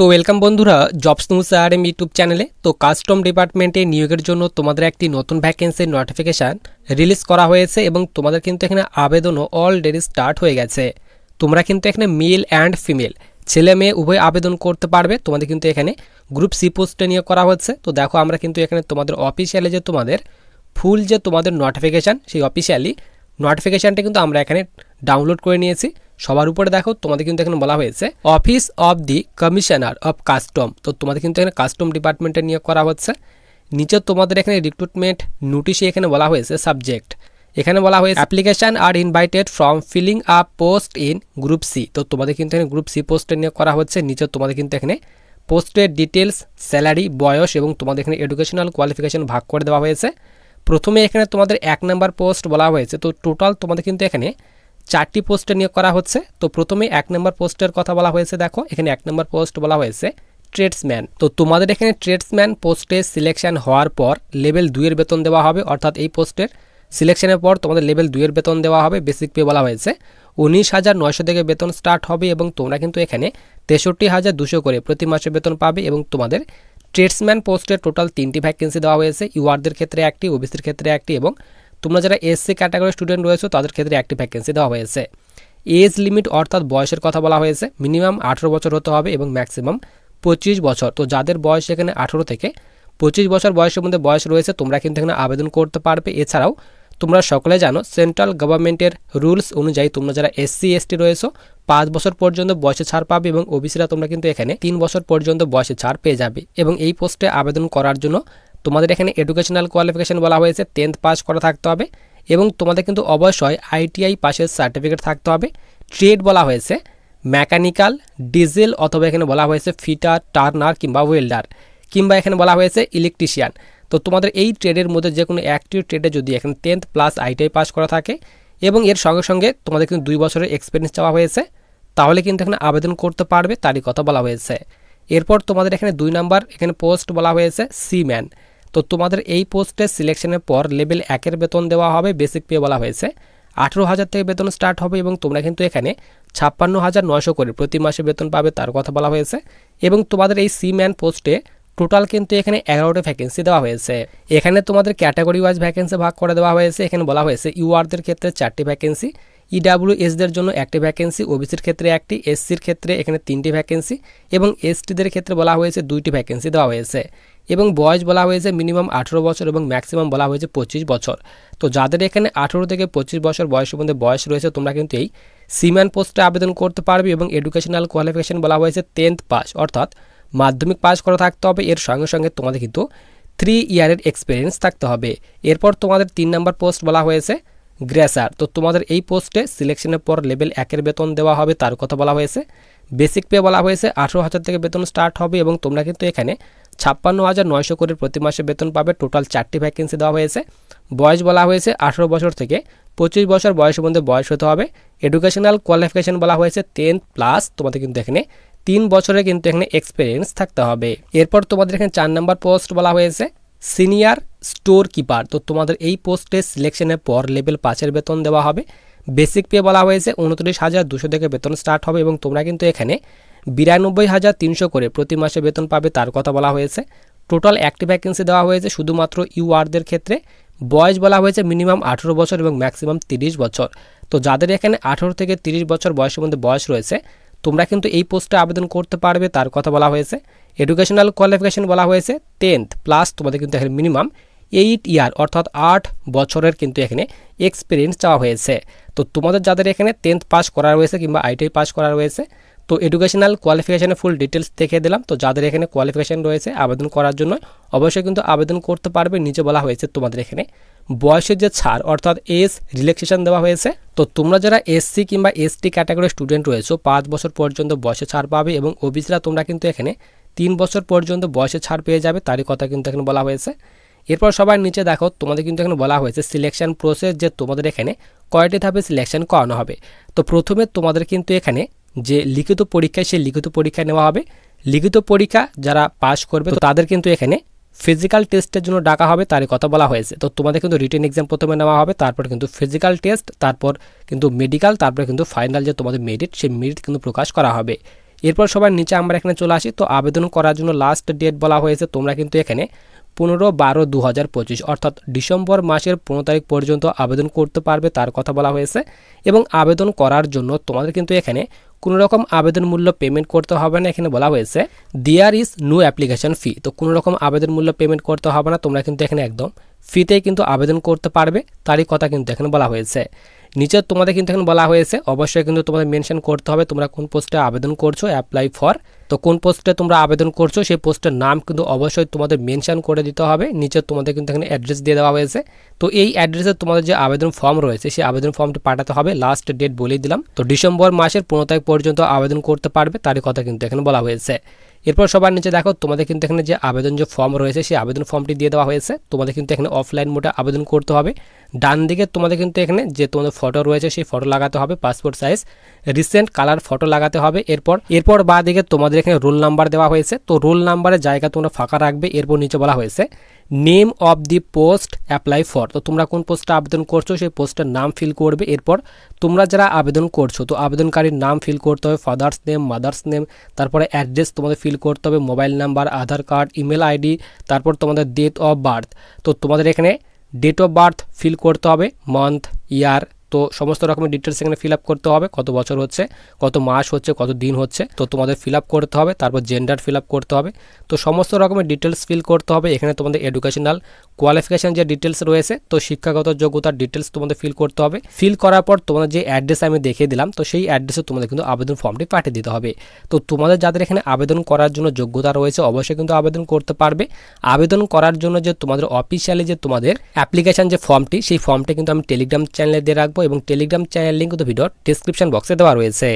তো ওয়েলকাম বন্ধুরা jobs news R M YouTube চ্যানেলে তো কাস্টম ডিপার্টমেন্টে নিয়োগের জন্য তোমাদের একটি নতুন ভ্যাকেন্সির নোটিফিকেশান রিলিজ করা হয়েছে এবং তোমাদের কিন্তু এখানে আবেদনও অলরেডি স্টার্ট হয়ে গেছে। তোমরা কিন্তু এখানে মেল অ্যান্ড ফিমেল ছেলে মেয়ে উভয় আবেদন করতে পারবে। তোমাদের কিন্তু এখানে গ্রুপ সি পোস্টে নিয়োগ করা হচ্ছে। তো দেখো আমরা কিন্তু এখানে তোমাদের অফিসিয়ালি যে তোমাদের ফুল যে তোমাদের নোটিফিকেশান সেই অফিসিয়ালি নোটিফিকেশানটা কিন্তু আমরা এখানে ডাউনলোড করে নিয়েছি। সবার উপরে দেখো, তোমাদের কিন্তু এখানে বলা হয়েছে office of the commissioner of custom তো তোমাদের কিন্তু এখানে কাস্টম ডিপার্টমেন্টে নিয়োগ করা হচ্ছে। নিচে তোমাদের এখানে রিক্রুটমেন্ট নোটিশে এখানে বলা হয়েছে সাবজেক্ট এখানে বলা হয়েছে application are invited from filling up post in group C তো তোমাদের কিন্তু এখানে গ্রুপ সি পোস্টে নিয়োগ করা হচ্ছে। নিচে তোমাদের কিন্তু এখানে পোস্টের ডিটেলস স্যালারি বয়স এবং তোমাদের এখানে এডুকেশনাল কোয়ালিফিকেশন ভাগ করে দেওয়া হয়েছে। প্রথমে এখানে তোমাদের এক নাম্বার পোস্ট বলা হয়েছে। তো টোটাল তোমাদের কিন্তু এখানে চারটি পোস্টে নিয়োগ করা হচ্ছে। তো প্রথমে এক নম্বর পোস্টের কথা বলা হয়েছে, দেখো, এখানে এক নম্বর পোস্ট বলা হয়েছে ট্রেডসম্যান তো তোমাদের এখানে ট্রেডসম্যান পোস্টে সিলেকশন হওয়ার পর লেভেল দুইয়ের বেতন দেওয়া হবে, অর্থাৎ এই পোস্টের সিলেকশনের পর তোমাদের লেভেল দুইয়ের বেতন দেওয়া হবে বেসিক পে বলা হয়েছে। উনিশ হাজার নয়শো থেকে বেতন স্টার্ট হবে এবং তোমরা কিন্তু এখানে তেষট্টি হাজার দুশো করে প্রতি মাসে বেতন পাবে এবং তোমাদের ট্রেডসম্যান পোস্টের টোটাল তিনটি ভ্যাকেন্সি দেওয়া হয়েছে ইউআরদের ক্ষেত্রে একটি ওবিসির ক্ষেত্রে একটি এবং তোমরা যারা এসসি ক্যাটাগরি স্টুডেন্ট রয়েছে, তাদের ক্ষেত্রে একটি ভ্যাকেন্সি দেওয়া হয়েছে। এজ লিমিট অর্থাৎ বয়সের কথা বলা হয়েছে মিনিমাম আঠেরো বছর হতে হবে এবং ম্যাক্সিমাম পঁচিশ বছর। তো যাদের বয়স এখানে আঠেরো থেকে পঁচিশ বছর বয়সের মধ্যে বয়স রয়েছে, তোমরা কিন্তু এখানে আবেদন করতে পারবে। এছাড়াও, তোমরা সকলে জানো সেন্ট্রাল গভর্নমেন্টের রুলস অনুযায়ী তোমরা যারা এসসি এসটি রয়েছো, পাঁচ বছর পর্যন্ত বয়সে ছাড় পাবে এবং ওবিসিরা তোমরা কিন্তু এখানে তিন বছর পর্যন্ত বয়সে ছাড় পেয়ে যাবে। এবং এই পোস্টে আবেদন করার জন্য তোমাদের এখানে এডুকেশনাল কোয়ালিফিকেশন বলা হয়েছে টেন্থ পাস করা থাকতে হবে এবং তোমাদের কিন্তু অবশ্যই আইটিআই পাশের সার্টিফিকেট থাকতে হবে। ট্রেড বলা হয়েছে মেকানিক্যাল ডিজেল অথবা এখানে বলা হয়েছে ফিটার টার্নার কিংবা ওয়েল্ডার কিংবা এখানে বলা হয়েছে ইলেকট্রিশিয়ান তো তোমাদের এই ট্রেডের মধ্যে যে কোনো একটি ট্রেডে যদি এখানে টেন্থ প্লাস আইটিআই পাস করা থাকে এবং এর সঙ্গে সঙ্গে তোমাদের কিন্তু দুই বছরের এক্সপিরিয়েন্স চাওয়া হয়েছে, তাহলে কিন্তু এখানে আবেদন করতে পারবে, তারই কথা বলা হয়েছে। এরপর তোমাদের এখানে দুই নাম্বার এখানে পোস্ট বলা হয়েছে সিম্যান তো তোমাদের এই পোস্টে সিলেকশনের পর লেভেল একের বেতন দেওয়া হবে বেসিক পে বলা হয়েছে। আঠেরো হাজার থেকে বেতন স্টার্ট হবে এবং তোমরা কিন্তু এখানে ছাপ্পান্ন হাজার নয়শো করে প্রতি মাসে বেতন পাবে তার কথা বলা হয়েছে। এবং তোমাদের এই সি ম্যান পোস্টে টোটাল কিন্তু এখানে এগারোটা ভ্যাকেন্সি দেওয়া হয়েছে। এখানে তোমাদের ক্যাটাগরি ওয়াইজ ভ্যাকেন্সি ভাগ করে দেওয়া হয়েছে। এখানে বলা হয়েছে ইউআরদের ক্ষেত্রে চারটি ভ্যাকেন্সি ইডাব্লিউ এসদের জন্য একটি ভ্যাকেন্সি ওবিসির ক্ষেত্রে একটি এসসির ক্ষেত্রে এখানে তিনটি ভ্যাকেন্সি এবং এসটিদের ক্ষেত্রে বলা হয়েছে দুইটি ভ্যাকেন্সি দেওয়া হয়েছে। এবং বয়স বলা হয়েছে মিনিমাম আঠেরো বছর এবং ম্যাক্সিমাম বলা হয়েছে পঁচিশ বছর। তো যাদের এখানে আঠেরো থেকে পঁচিশ বছর বয়সের মধ্যে বয়স রয়েছে, তোমরা কিন্তু এই সিম্যান পোস্টে আবেদন করতে পারবে এবং এডুকেশনাল কোয়ালিফিকেশন বলা হয়েছে টেন্থ পাস। অর্থাৎ মাধ্যমিক পাস করা থাকতে হবে, এর সঙ্গে সঙ্গে তোমাদের কিন্তু থ্রি ইয়ারের এক্সপিরিয়েন্স থাকতে হবে। এরপর তোমাদের তিন নম্বর পোস্ট বলা হয়েছে গ্রেসার। তো তোমাদের এই পোস্টে সিলেকশনের পর লেভেল একের বেতন দেওয়া হবে, তার কথা বলা হয়েছে। বেসিক পে বলা হয়েছে, আঠেরো হাজার থেকে বেতন স্টার্ট হবে এবং তোমরা কিন্তু এখানে ছাপ্পান্ন হাজার নয়শো করে প্রতি মাসে বেতন পাবে টোটাল চারটি ভ্যাকেন্সি দেওয়া হয়েছে। বয়স বলা হয়েছে আঠেরো বছর থেকে পঁচিশ বছর বয়সের মধ্যে বয়স হতে হবে। এডুকেশনাল কোয়ালিফিকেশন বলা হয়েছে টেন্থ প্লাস, তোমাদের কিন্তু এখানে তিন বছরে কিন্তু এখানে এক্সপিরিয়েন্স থাকতে হবে। এরপর তোমাদের এখানে চার নম্বর পোস্ট বলা হয়েছে সিনিয়র স্টোর কিপার তো তোমাদের এই পোস্টে সিলেকশনের পর লেভেল পাঁচের বেতন দেওয়া হবে। বেসিক পে বলা হয়েছে উনত্রিশ হাজার দুশো থেকে বেতন স্টার্ট হবে এবং তোমরা কিন্তু এখানে বিরানব্বই হাজার তিনশো করে প্রতি মাসে বেতন পাবে তার কথা বলা হয়েছে। টোটাল একটি ভ্যাকেন্সি দেওয়া হয়েছে শুধুমাত্র ইউআরদের ক্ষেত্রে। বয়স বলা হয়েছে মিনিমাম আঠেরো বছর এবং ম্যাক্সিমাম তিরিশ বছর। তো যাদের এখানে আঠেরো থেকে তিরিশ বছর বয়সের মধ্যে বয়স রয়েছে, তোমরা কিন্তু এই পোস্টে আবেদন করতে পারবে তার কথা বলা হয়েছে। এডুকেশনাল কোয়ালিফিকেশন বলা হয়েছে। টেন্থ প্লাস তোমাদের কিন্তু এখানে মিনিমাম এইট ইয়ার অর্থাৎ আট বছরের কিন্তু এখানে এক্সপিরিয়েন্স চাওয়া হয়েছে। তো তোমাদের যাদের এখানে টেন্থ পাস করা রয়েছে কিংবা আইটিআই পাস করা রয়েছে, তো এডুকেশনাল কোয়ালিফিকেশানের ফুল ডিটেলস দেখে দিলাম। তো যাদের এখানে কোয়ালিফিকেশান রয়েছে আবেদন করার জন্য, অবশ্যই কিন্তু আবেদন করতে পারবে নিচে বলা হয়েছে তোমাদের এখানে। বয়সের যে ছাড়, অর্থাৎ এজ রিল্যাক্সেশন দেওয়া হয়েছে। তো তোমরা যারা এসসি কিংবা এসটি ক্যাটাগরির স্টুডেন্ট রয়েছো, পাঁচ বছর পর্যন্ত বয়সে ছাড় পাবে এবং ওবিসিরা তোমরা কিন্তু এখানে তিন বছর পর্যন্ত বয়সে ছাড় পেয়ে যাবে, তারই কথা কিন্তু এখানে বলা হয়েছে। এরপর সবার নিচে দেখো, তোমাদের কিন্তু এখানে বলা হয়েছে সিলেকশন প্রসেস যে তোমাদের এখানে কয়টি ধাপে সিলেকশন করানো হবে। তো প্রথমে তোমাদের কিন্তু এখানে যে লিখিত পরীক্ষায়, সেই লিখিত পরীক্ষা নেওয়া হবে। লিখিত পরীক্ষা যারা পাশ করবে, তো তাদের কিন্তু এখানে ফিজিক্যাল টেস্টের জন্য ডাকা হবে, তারই কথা বলা হয়েছে। তো তোমাদের কিন্তু রিটেন এক্সাম প্রথমে নেওয়া হবে, তারপর কিন্তু ফিজিক্যাল টেস্ট তারপর কিন্তু মেডিকেল তারপর কিন্তু ফাইনাল যে তোমাদের মেরিট সেই মেরিট কিন্তু প্রকাশ করা হবে। এরপর সবার নিচে আমরা এখানে চলে আসি। তো আবেদন করার জন্য লাস্ট ডেট বলা হয়েছে, তোমরা কিন্তু এখানে পনেরো বারো দু হাজার পঁচিশ, অর্থাৎ ডিসেম্বর মাসের পনেরো তারিখ পর্যন্ত আবেদন করতে পারবে তার কথা বলা হয়েছে এবং আবেদন করার জন্য তোমাদের কিন্তু এখানে কোনো রকম আবেদন মূল্য পেমেন্ট করতে হবে না এখানে বলা হয়েছে। There is no application fee তো কোনো রকম আবেদন মূল্য পেমেন্ট করতে হবে না, তোমরা কিন্তু এখানে একদম ফিতেই কিন্তু আবেদন করতে পারবে, তারই কথা কিন্তু এখানে বলা হয়েছে। নিচে তোমাদের কিন্তু এখানে বলা হয়েছে। অবশ্যই কিন্তু তোমাদের মেনশন করতে হবে তোমরা কোন পোস্টে আবেদন করছ অ্যাপ্লাই ফর তো কোন পোস্টে তোমরা আবেদন করছ, সেই পোস্টের নাম কিন্তু অবশ্যই তোমাদের মেনশন করে দিতে হবে। নিচে তোমাদের কিন্তু এখানে অ্যাড্রেস দিয়ে দেওয়া হয়েছে। তো এই অ্যাড্রেসে তোমাদের যে আবেদন ফর্ম রয়েছে, সেই আবেদন ফর্মটি পাঠাতে হবে। লাস্ট ডেট বলেই দিলাম। তো ডিসেম্বর মাসের পনেরো তারিখ পর্যন্ত আবেদন করতে পারবে, তারই কথা কিন্তু এখানে বলা হয়েছে। এরপর সবার নিচে দেখো, তোমাদের কিন্তু এখানে যে আবেদন যে ফর্ম রয়েছে, সেই আবেদন ফর্মটি দিয়ে দেওয়া হয়েছে। তোমাদের কিন্তু এখানে অফলাইন মোডে আবেদন করতে হবে। ডান দিকে তোমাদের কিন্তু এখানে যে তোমাদের ফটো রয়েছে, সেই ফটো লাগাতে হবে passport size recent colour photo লাগাতে হবে। এরপর এরপর বা দিকে তোমাদের এখানে রোল নাম্বার দেওয়া হয়েছে। তো রোল নাম্বারের জায়গা তোমরা ফাঁকা রাখবে, এরপর নিচে বলা হয়েছে। Name of the post apply for তো তোমরা কোন পোস্টটা আবেদন করছ, সেই পোস্টের নাম ফিল করবে। এরপর তোমরা যারা আবেদন করছ, তো আবেদনকারীর নাম ফিল করতে হবে ফাদার্স নেম মাদার্স নেম তারপরে অ্যাড্রেস তোমাদের ফিল করতে হবে mobile number Aadhaar card email ID তারপর তোমাদের ডেট অফ বার্থ তো তোমাদের এখানে ডেট অফ বার্থ ফিল করতে হবে মান্থ ইয়ার তো সমস্ত রকমের ডিটেলস এখানে ফিল করতে হবে, কত বছর হচ্ছে, কত মাস হচ্ছে, কত দিন হচ্ছে, তো তোমাদের ফিল করতে হবে, তারপর জেন্ডার ফিল করতে হবে। তো সমস্ত রকমের ডিটেলস ফিল করতে হবে, এখানে তোমাদের এডুকেশনাল কোয়ালিফিকেশান যে ডিটেলস রয়েছে, তো শিক্ষাগত যোগ্যতার ডিটেলস তোমাদের ফিল করতে হবে। ফিল করার পর তোমাদের যে অ্যাড্রেস আমি দেখিয়ে দিলাম, তো সেই অ্যাড্রেসে তোমাদের কিন্তু আবেদন ফর্মটি পাঠিয়ে দিতে হবে। তো তোমাদের যাদের এখানে আবেদন করার জন্য যোগ্যতা রয়েছে, অবশ্যই কিন্তু আবেদন করতে পারবে। আবেদন করার জন্য যে তোমাদের অফিসিয়ালি যে তোমাদের অ্যাপ্লিকেশান যে ফর্মটি সেই ফর্মটি কিন্তু আমি টেলিগ্রাম চ্যানেলে দিয়ে রাখব। এবং টেলিগ্রাম চ্যানেল লিঙ্ক তো ভিডিওর ডিসক্রিপশন বক্সে দেওয়া রয়েছে।